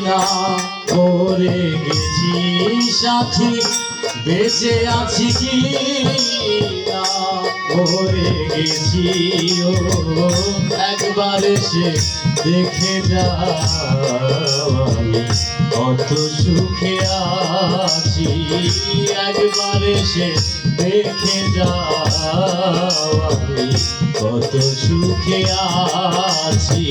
না। করে গেছি সাথী, বেঁচে আছি কি মরে গেছি, ও, একবার এসে দেখে আমি কত সুখে আছি, একবার এসে দেখে আমি কত সুখে আছি।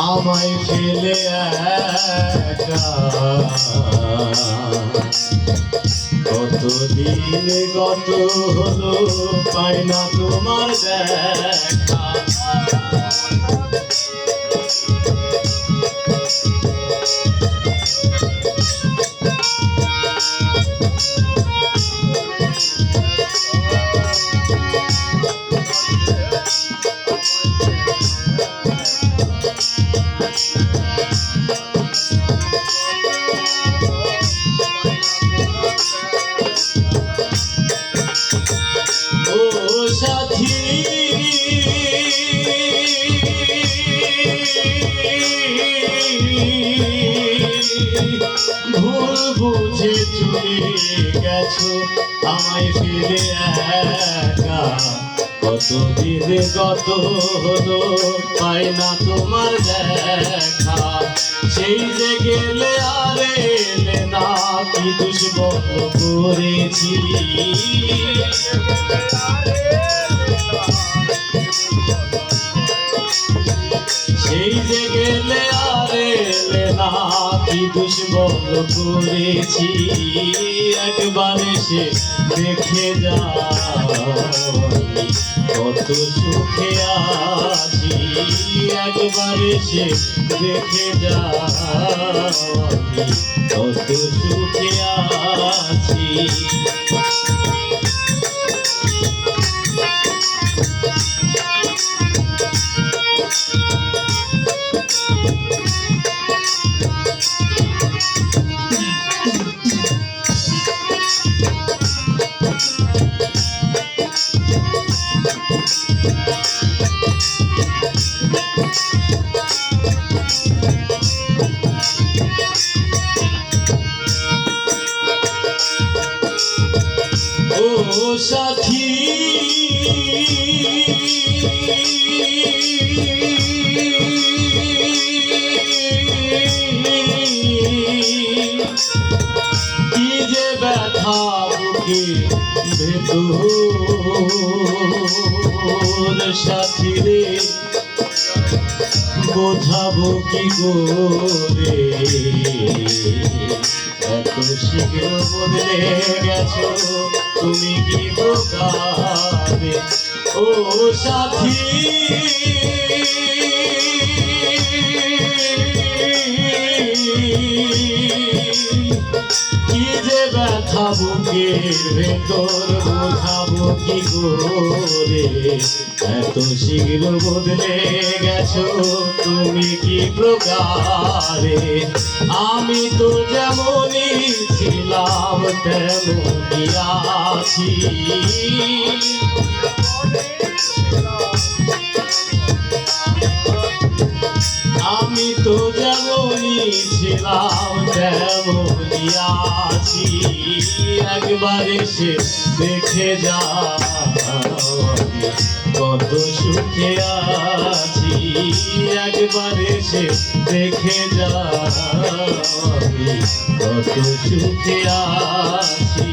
আমায় ফেলে কত দিন কত হলো পাই না তোমার দেখা। গেছো আমায় ফিরে একা। কত দিনে কত হলো, পাই না তোমার দেখা। সেই যে গেলে আরে না, কি দুষ্ব করেছি। দুষ্বল করেছি। একবার সে দেখে যা কত সুখে আছি। একবার সে দেখে যা কত সুখে আছি। সাথী। কি যে ব্যথা বুকে ভেতর সাথী রে বোঝাবো কি করে? এত শীঘ্র বদলে গেছো তুমি কি প্রকারে যে ব্যথা বুকের ভেতর বোঝাবো কি করে? এত শীঘ্র বদলে গেছো, তুমি কি প্রকারে? আমি তো যেমনই ছিলাম, তেমনই আছি। আমি তো যেমনই ছিলাম কেমন আছি একবার এসে দেখে যা কত সুখে আছি, একবার এসে দেখে যা কত সুখে আছি।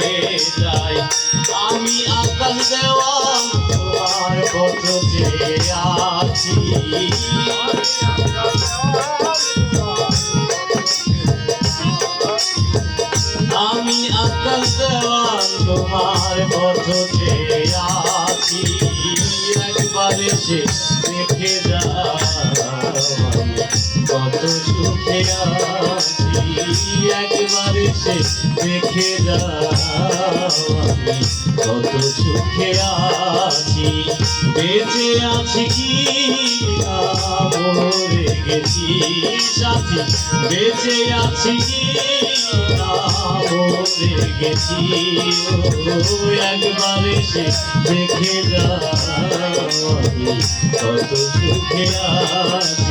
আমি আকাশ দেওয়ান তোমার মধ্যে আছি। একবার সে দেখে কত সুখে আছি একবার এসে দেখে আমি কত সুখে আছি বেঁচে আছি কি মরে গেছি সাথী বেঁচে আছি কি মরে গেছি একবার এসে দেখে আমি কত সুখে আছি